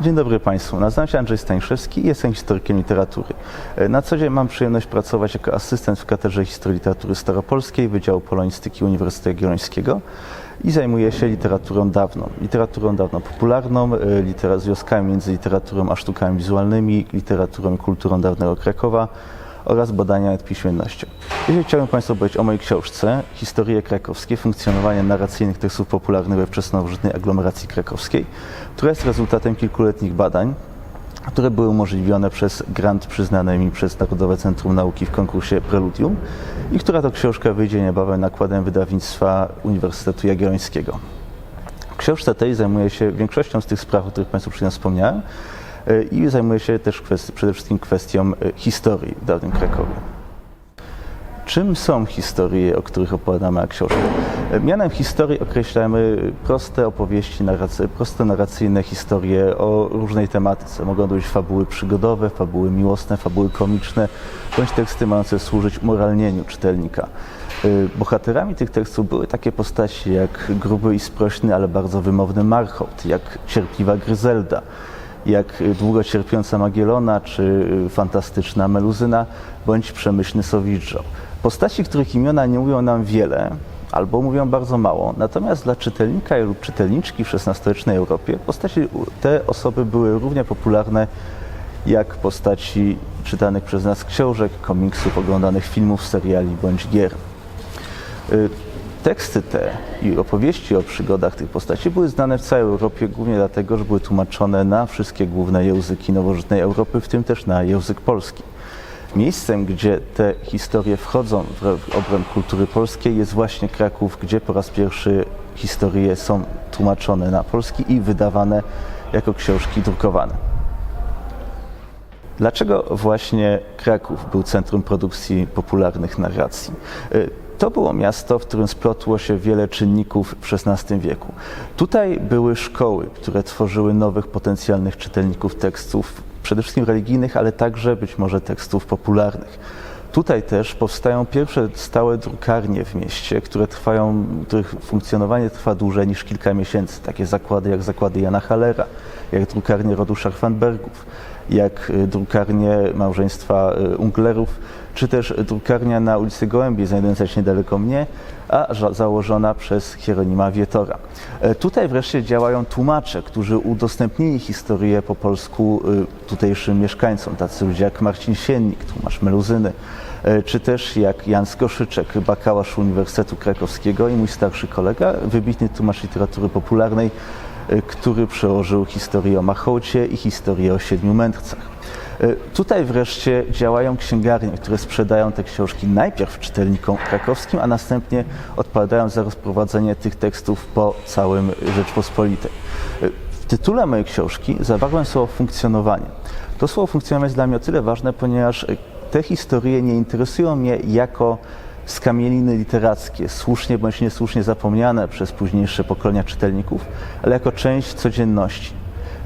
Dzień dobry Państwu. Nazywam się Andrzej Staniszewski i jestem historykiem literatury. E, Na co dzień mam przyjemność pracować jako asystent w Katedrze Historii Literatury Staropolskiej Wydziału Polonistyki Uniwersytetu Jagiellońskiego i zajmuję się literaturą dawną. Literaturą dawno popularną, e, litera- związkami między literaturą a sztukami wizualnymi, literaturą i kulturą dawnego Krakowa oraz badania nad piśmiennością. Dzisiaj chciałbym Państwu powiedzieć o mojej książce Historie krakowskie, funkcjonowanie narracyjnych tekstów popularnych we wczesnożytnej aglomeracji krakowskiej, która jest rezultatem kilkuletnich badań, które były umożliwione przez grant przyznany mi przez Narodowe Centrum Nauki w konkursie Preludium i która to książka wyjdzie niebawem nakładem wydawnictwa Uniwersytetu Jagiellońskiego. W książce tej zajmuję się większością z tych spraw, o których Państwu przed chwilą wspomniałem i zajmuję się też przede wszystkim kwestią e, historii w dawnym Krakowie. Czym są historie, o których opowiadamy na książkę? E, Mianem historii określamy proste opowieści, narracy, proste narracyjne historie o różnej tematyce. Mogą to być fabuły przygodowe, fabuły miłosne, fabuły komiczne, bądź teksty mające służyć moralnieniu czytelnika. E, Bohaterami tych tekstów były takie postaci jak gruby i sprośny, ale bardzo wymowny Marcholt, jak cierpliwa Gryzelda, jak długo cierpiąca Magielona, czy fantastyczna Meluzyna, bądź przemyślny Sowidżo. Postaci, których imiona nie mówią nam wiele, albo mówią bardzo mało, natomiast dla czytelnika lub czytelniczki w XVI-wiecznej Europie postaci, te osoby były równie popularne jak postaci czytanych przez nas książek, komiksów, oglądanych filmów, seriali bądź gier. Y, Teksty te i opowieści o przygodach tych postaci były znane w całej Europie, głównie dlatego, że były tłumaczone na wszystkie główne języki nowożytnej Europy, w tym też na język polski. Miejscem, gdzie te historie wchodzą w obręb kultury polskiej jest właśnie Kraków, gdzie po raz pierwszy historie są tłumaczone na polski i wydawane jako książki drukowane. Dlaczego właśnie Kraków był centrum produkcji popularnych narracji? To było miasto, w którym splotło się wiele czynników w XVI wieku. Tutaj były szkoły, które tworzyły nowych potencjalnych czytelników tekstów, przede wszystkim religijnych, ale także być może tekstów popularnych. Tutaj też powstają pierwsze stałe drukarnie w mieście, które trwają, których funkcjonowanie trwa dłużej niż kilka miesięcy. Takie zakłady jak zakłady Jana Hallera, jak drukarnie rodu Scharfenbergów, jak y, drukarnie małżeństwa y, Unglerów, czy też drukarnia na ulicy Gołębie, znajdująca się niedaleko mnie, a założona przez Hieronima Wietora. E, Tutaj wreszcie działają tłumacze, którzy udostępnili historię po polsku tutejszym mieszkańcom, tacy ludzie jak Marcin Siennik, tłumacz Meluzyny, e, czy też jak Jan Skoszyczek, bakałasz Uniwersytetu Krakowskiego i mój starszy kolega, wybitny tłumacz literatury popularnej, e, który przełożył historię o Machołcie i historię o Siedmiu Mędrcach. E, Tutaj wreszcie działają księgarnie, które sprzedają te książki najpierw czytelnikom krakowskim, a następnie odpowiadają za rozprowadzenie tych tekstów po całym Rzeczpospolitej. E, W tytule mojej książki zawarłem słowo funkcjonowanie. To słowo funkcjonowanie jest dla mnie o tyle ważne, ponieważ te historie nie interesują mnie jako skamieliny literackie, słusznie bądź niesłusznie zapomniane przez późniejsze pokolenia czytelników, ale jako część codzienności.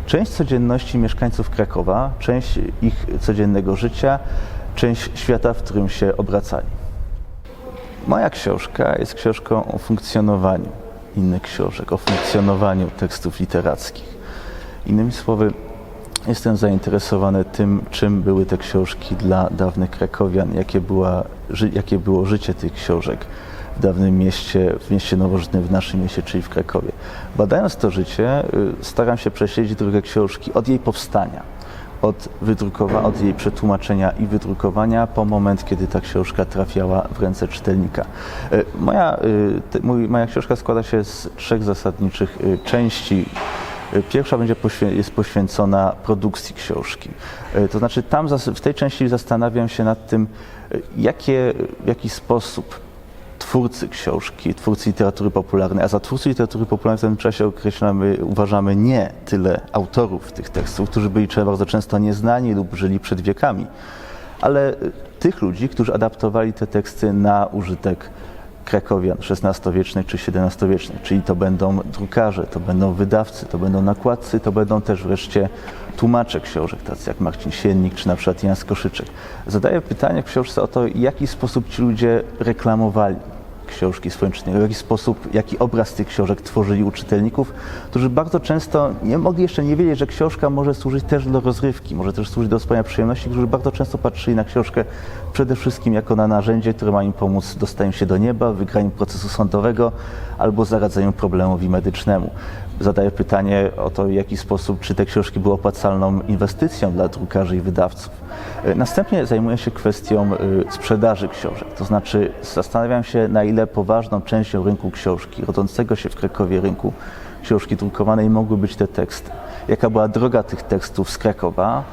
Część codzienności mieszkańców Krakowa, część ich codziennego życia, część świata, w którym się obracali. Moja książka jest książką o funkcjonowaniu innych książek, o funkcjonowaniu tekstów literackich. Innymi słowy, jestem zainteresowany tym, czym były te książki dla dawnych Krakowian, jakie, była, jakie było życie tych książek w dawnym mieście, w mieście nowożytnym, w naszym mieście, czyli w Krakowie. Badając to życie, y, staram się prześledzić drogę książki od jej powstania, od, wydrukowa- od jej przetłumaczenia i wydrukowania po moment, kiedy ta książka trafiała w ręce czytelnika. Y, Moja, y, te, moja książka składa się z trzech zasadniczych części. Pierwsza będzie poświę- jest poświęcona produkcji książki. Y, To znaczy tam w tej części zastanawiam się nad tym, y, jakie, w jaki sposób twórcy książki, twórcy literatury popularnej, a za twórcy literatury popularnej w tym czasie określamy, uważamy nie tyle autorów tych tekstów, którzy byli bardzo często nieznani lub żyli przed wiekami, ale tych ludzi, którzy adaptowali te teksty na użytek Krakowian XVI-wiecznych czy XVII-wiecznych, czyli to będą drukarze, to będą wydawcy, to będą nakładcy, to będą też wreszcie tłumacze książek, tacy jak Marcin Siennik czy na przykład Jan Skoszyczek. Zadaję pytanie w książce o to, w jaki sposób ci ludzie reklamowali książki czytelnikom, w jaki sposób, jaki obraz tych książek tworzyli u czytelników, którzy bardzo często nie mogli jeszcze nie wiedzieć, że książka może służyć też do rozrywki, może też służyć do sprawiania przyjemności, którzy bardzo często patrzyli na książkę przede wszystkim jako na narzędzie, które ma im pomóc w dostaniu się do nieba, w wygraniu procesu sądowego albo zaradzeniu problemowi medycznemu. Zadaję pytanie o to, w jaki sposób, czy te książki były opłacalną inwestycją dla drukarzy i wydawców. E, Następnie zajmuję się kwestią y, sprzedaży książek, to znaczy zastanawiam się, na ile poważną częścią rynku książki, rodzącego się w Krakowie rynku książki drukowanej mogły być te teksty. Jaka była droga tych tekstów z Krakowa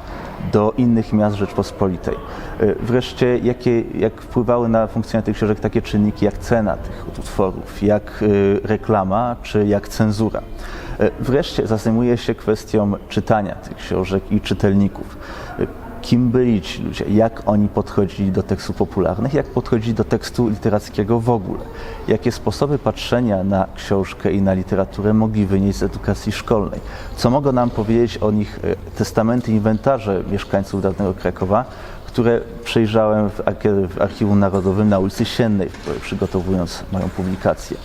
do innych miast Rzeczpospolitej. Y, Wreszcie, jakie, jak wpływały na funkcjonowanie tych książek takie czynniki jak cena tych utworów, jak y, reklama czy jak cenzura. Y, Wreszcie zajmuję się kwestią czytania tych książek i czytelników. Kim byli ci ludzie, jak oni podchodzili do tekstów popularnych, jak podchodzili do tekstu literackiego w ogóle, jakie sposoby patrzenia na książkę i na literaturę mogli wynieść z edukacji szkolnej, co mogą nam powiedzieć o nich e, testamenty, inwentarze mieszkańców dawnego Krakowa, które przejrzałem w, Archiwum Narodowym na ulicy Siennej, przygotowując moją publikację.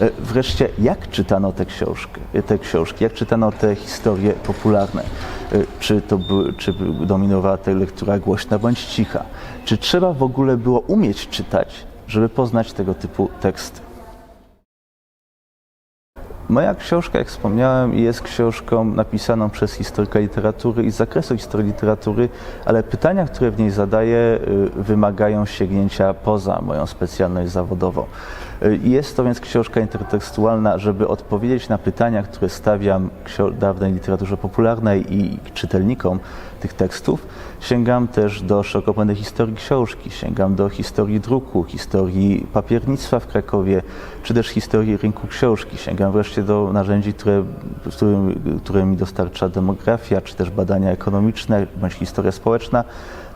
E, Wreszcie, jak czytano te książki, te książki, jak czytano te historie popularne? E, Czy, to by, czy dominowała ta lektura głośna bądź cicha? Czy trzeba w ogóle było umieć czytać, żeby poznać tego typu teksty? Moja książka, jak wspomniałem, jest książką napisaną przez historyka literatury i z zakresu historii literatury, ale pytania, które w niej zadaję, y, wymagają sięgnięcia poza moją specjalność zawodową. Y, Jest to więc książka intertekstualna, żeby odpowiedzieć na pytania, które stawiam dawnej literaturze popularnej i czytelnikom tych tekstów. Sięgam też do szerokopojętej historii książki, sięgam do historii druku, historii papiernictwa w Krakowie, czy też historii rynku książki. Sięgam wreszcie do narzędzi, które, które mi dostarcza demografia, czy też badania ekonomiczne, bądź historia społeczna,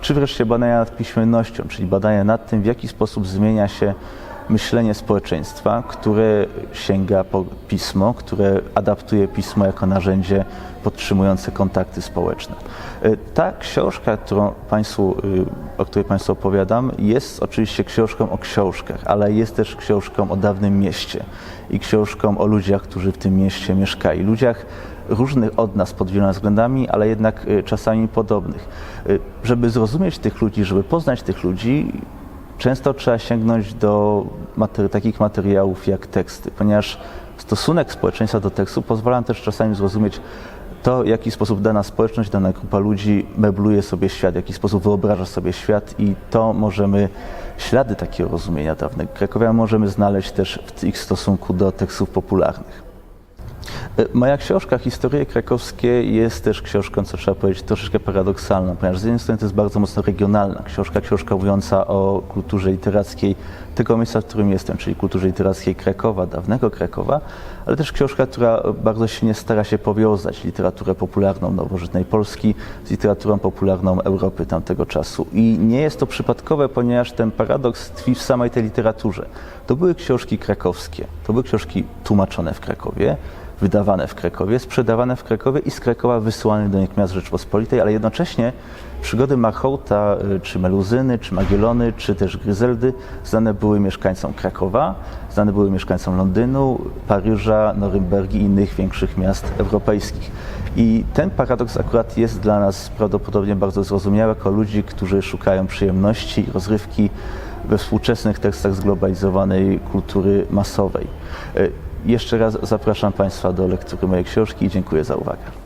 czy wreszcie badania nad piśmiennością, czyli badania nad tym, w jaki sposób zmienia się myślenie społeczeństwa, które sięga po pismo, które adaptuje pismo jako narzędzie podtrzymujące kontakty społeczne. Y, Ta książka, którą państwu, y, o której Państwu opowiadam, jest oczywiście książką o książkach, ale jest też książką o dawnym mieście i książką o ludziach, którzy w tym mieście mieszkali. Ludziach różnych od nas pod wieloma względami, ale jednak y, czasami podobnych. Żeby zrozumieć tych ludzi, żeby poznać tych ludzi, często trzeba sięgnąć do takich materiałów jak teksty, ponieważ stosunek społeczeństwa do tekstu pozwala też czasami zrozumieć to, w jaki sposób dana społeczność, dana grupa ludzi mebluje sobie świat, w jaki sposób wyobraża sobie świat i to możemy, ślady takiego rozumienia dawnego Krakowian możemy znaleźć też w ich stosunku do tekstów popularnych. E, Moja książka Historie krakowskie jest też książką, co trzeba powiedzieć, troszeczkę paradoksalną, ponieważ z jednej strony to jest bardzo mocno regionalna książka, książka mówiąca o kulturze literackiej tego miejsca, w którym jestem, czyli kulturze literackiej Krakowa, dawnego Krakowa, ale też książka, która bardzo silnie stara się powiązać literaturę popularną nowożytnej Polski z literaturą popularną Europy tamtego czasu. I nie jest to przypadkowe, ponieważ ten paradoks tkwi w samej tej literaturze. To były książki krakowskie, to były książki tłumaczone w Krakowie, wydawane w Krakowie, sprzedawane w Krakowie i z Krakowa wysyłane do innych miast Rzeczpospolitej, ale jednocześnie przygody Machołta, y, czy Meluzyny, czy Magielony, czy też Gryzeldy znane były mieszkańcom Krakowa, znane były mieszkańcom Londynu, Paryża, Norymbergi i innych większych miast europejskich. I ten paradoks akurat jest dla nas prawdopodobnie bardzo zrozumiały jako ludzi, którzy szukają przyjemności i rozrywki we współczesnych tekstach zglobalizowanej kultury masowej. Jeszcze raz zapraszam Państwa do lektury mojej książki i dziękuję za uwagę.